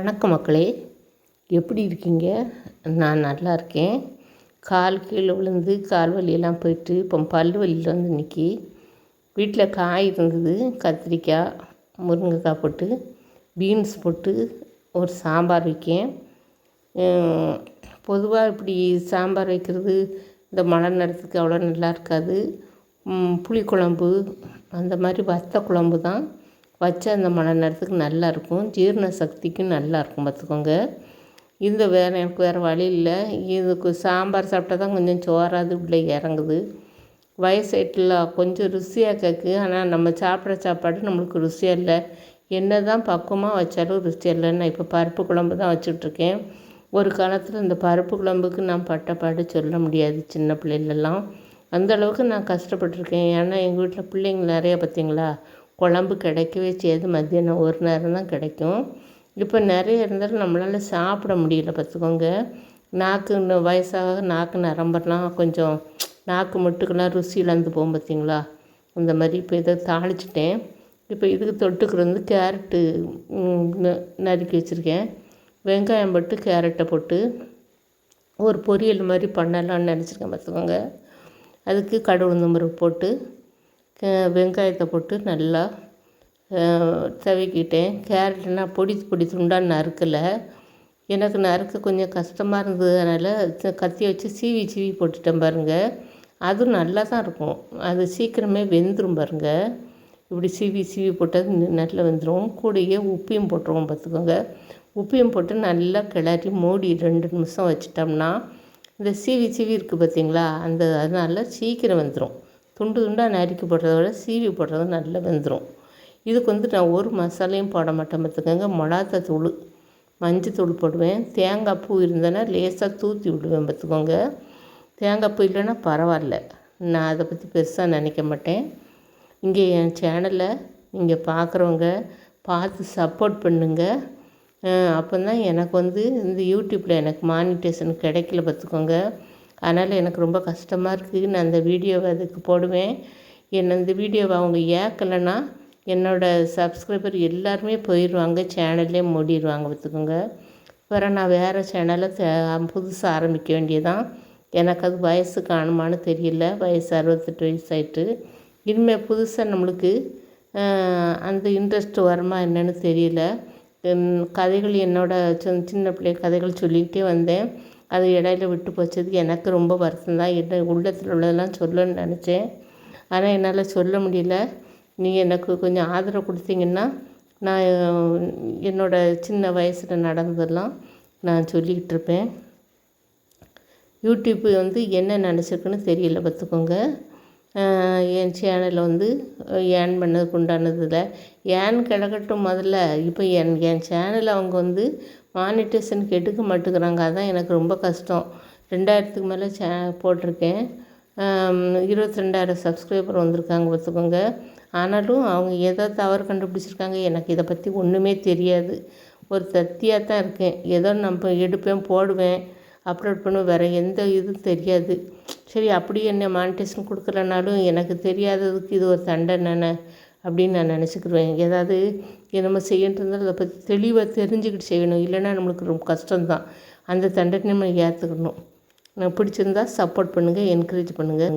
வணக்கம் மக்களே. எப்படி இருக்கீங்க? நான் நல்லா இருக்கேன். கால் கீழே விழுந்து கால் வலியெல்லாம் போயிட்டு இப்போ பல் வலியில் வந்து நிற்கி வீட்டில் காய் இருந்தது கத்திரிக்காய் முருங்கைக்காய் போட்டு பீன்ஸ் போட்டு ஒரு சாம்பார் வைக்கேன். பொதுவாக இப்படி சாம்பார் வைக்கிறது இந்த மழை நேரத்துக்கு அவ்வளோ நல்லா இருக்காது. புளிக்குழம்பு அந்த மாதிரி வத்த குழம்பு தான். வச்சால் அந்த மழை நேரத்துக்கு நல்லா இருக்கும் ஜீரண சக்திக்கும் நல்லாயிருக்கும் பார்த்துக்கோங்க. இந்த வேறு எனக்கு வேறு வழி இல்லை. இதுக்கு சாம்பார் சாப்பிட்டா தான் கொஞ்சம் சோறாது உள்ளே இறங்குது. வயசாயிட்டுல கொஞ்சம் ருசியாக கேட்கு ஆனால் நம்ம சாப்பிட்ற சாப்பாடு நம்மளுக்கு ருசியாக இல்லை. என்ன தான் பக்குவமாக வச்சாலும் ருசியாக இல்லை. நான் இப்போ பருப்பு குழம்பு தான் வச்சுட்ருக்கேன். ஒரு காலத்தில் இந்த பருப்பு குழம்புக்கு நான் பட்ட பாடு சொல்ல முடியாது சின்ன பிள்ளைகளெல்லாம் அந்தளவுக்கு நான் கஷ்டப்பட்டிருக்கேன். ஏன்னா எங்கள் வீட்டில் பிள்ளைங்க நிறையா பார்த்தீங்களா? குழம்பு கிடைக்கவே செய்யாது மத்தியானம் ஒரு நேரம் தான் கிடைக்கும். இப்போ நிறைய இருந்தாலும் நம்மளால் சாப்பிட முடியல பார்த்துக்கோங்க. நாக்கு இன்னும் வயசாக நாக்கு நரம்பெல்லாம் கொஞ்சம் நாக்கு மட்டுக்கெல்லாம் ருசி இழந்து போகும் பார்த்தீங்களா? அந்த மாதிரி இப்போ இதை தாளிச்சிட்டேன். இப்போ இதுக்கு தொட்டுக்கிறது வந்து கேரட்டு நறுக்கி வச்சுருக்கேன். வெங்காயம் போட்டு கேரட்டை போட்டு ஒரு பொரியல் மாதிரி பண்ணலான்னு நினச்சிருக்கேன் பார்த்துக்கோங்க. அதுக்கு கடவுள் போட்டு வெங்காயத்தை போட்டு நல்லா தவிக்கிட்டேன் கேரட்னா பொடி பொடி துண்டாக நறுக்கலை. எனக்கு நறுக்க கொஞ்சம் கஷ்டமாக இருந்ததுனால கத்தி வச்சு சீவி சீவி போட்டுட்டேன் பாருங்கள் அதுவும் நல்லா தான் இருக்கும். அது சீக்கிரமே வெந்துடும் பாருங்கள் இப்படி சீவி சீவி போட்டால் நல்லா வெந்துடும் கூடையே உப்பையும் போட்டுருவோம் பார்த்துக்கோங்க. உப்பையும் போட்டு நல்லா கிளறி மூடி ரெண்டு நிமிஷம் வச்சிட்டோம்னா இந்த சீவி சீவி இருக்குது பார்த்தீங்களா? அந்த அதனால சீக்கிரம் வந்துடும் துண்டு துண்டாக நறுக்கி போடுறத விட சீவி போடுறது நல்லா வெந்துடும் இதுக்கு வந்து நான் ஒரு மசாலையும் போட மாட்டேன் பார்த்துக்கோங்க. மிளகாத்த தூள் மஞ்சத்தூள் போடுவேன். தேங்காய் பூ இருந்தேன்னா லேசாக தூத்தி விடுவேன் பார்த்துக்கோங்க. தேங்காய் பூ இல்லைன்னா பரவாயில்ல. நான் அதை பற்றி பெருசாக நினைக்க மாட்டேன். இங்கே என் சேனலை நீங்கள் பார்க்குறவங்க பார்த்து சப்போர்ட் பண்ணுங்கள் அப்போ தான் எனக்கு வந்து இந்த யூடியூப்பில் எனக்கு மானிட்டேஷன் கிடைக்கல பார்த்துக்கோங்க. அதனால் எனக்கு ரொம்ப கஷ்டமாக இருக்குது நான் அந்த வீடியோவை அதுக்கு போடுவேன். என்ன இந்த வீடியோவை அவங்க ஏற்கலைன்னா என்னோடய சப்ஸ்கிரைபர் எல்லாருமே போயிடுவாங்க சேனல்லே மூடிடுவாங்க பார்த்துக்கோங்க. வேறு நான் வேறு சேனலை புதுசாக ஆரம்பிக்க வேண்டியதான் எனக்கு அது வயசு காணுமான்னு தெரியல. வயசு அறுபத்தெட்டு வயசு ஆயிட்டு. இனிமேல் புதுசாக நம்மளுக்கு அந்த இன்ட்ரெஸ்ட் வருமா என்னன்னு தெரியல. கதைகள் என்னோடய சின்ன பிள்ளை கதைகள் சொல்லிக்கிட்டே வந்தேன். அது இடையில விட்டு போச்சது எனக்கு ரொம்ப வருத்தம் தான். என்ன உள்ளத்தில் உள்ளதெல்லாம் சொல்லணும்னு நினச்சேன். ஆனால் என்னால் சொல்ல முடியல. நீங்கள் எனக்கு கொஞ்சம் ஆதரவு கொடுத்தீங்கன்னா நான் என்னோடய சின்ன வயசில் நடந்ததெல்லாம் நான் சொல்லிக்கிட்டு இருப்பேன். யூடியூப்பு வந்து என்ன நினச்சிருக்குன்னு தெரியல பார்த்துக்கோங்க. என் சேனலில் வந்து ஏர்ன் பண்ணதுக்கு உண்டானதில் ஏர்ன் கிடக்கட்டும் முதல்ல இப்போ என் என் சேனலை அவங்க வந்து மானிட்டேஷன் எடுக்க மாட்டேங்கிறாங்க அதான் எனக்கு ரொம்ப கஷ்டம். ரெண்டாயிரத்துக்கு மேலே சே போட்டிருக்கேன். இருபத்தி ரெண்டாயிரம் சப்ஸ்கிரைபர் வந்திருக்காங்க பார்த்துக்கோங்க. ஆனாலும் அவங்க ஏதோ தவறு கண்டுபிடிச்சிருக்காங்க. எனக்கு இதை பற்றி ஒன்றுமே தெரியாது. ஒரு சத்தியாக தான் இருக்கேன். ஏதோ நம்ம எடுப்பேன் போடுவேன் அப்லோட் பண்ணுவேன். வேறு எந்த இதுவும் தெரியாது. சரி அப்படி என்ன மானிட்டேஷன் கொடுக்கலனாலும் எனக்கு தெரியாததுக்கு இது ஒரு தண்டனை அப்படின்னு நான் நினச்சிக்கிடுவேன் ஏதாவது நம்ம செய்யணுன்றது அதை பற்றி தெளிவாக தெரிஞ்சுக்கிட்டு செய்யணும். இல்லைன்னா நம்மளுக்கு ரொம்ப கஷ்டம்தான். அந்த தண்டனை நம்ம ஏற்றுக்கணும் நான் பிடிச்சிருந்தா சப்போர்ட் பண்ணுங்கள் என்கரேஜ் பண்ணுங்கள்